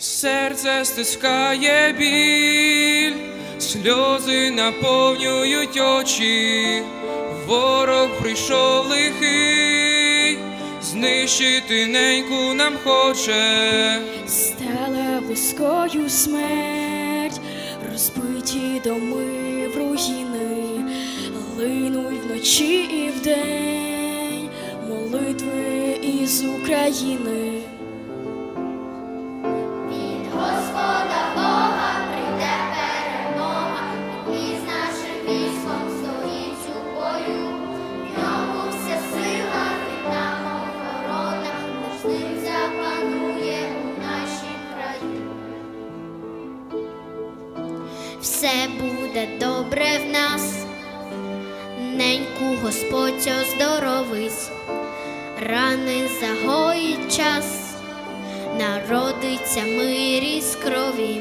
Серце стискає біль, сльози наповнюють очі, ворог прийшов лихий, знищити неньку нам хоче. Стала близькою смерть, розбиті доми в руїни, линуть вночі і вдень, молитви із України. Все буде добре в нас, неньку Господь оздоровить, рани загоїть час. Народиться мир із крові.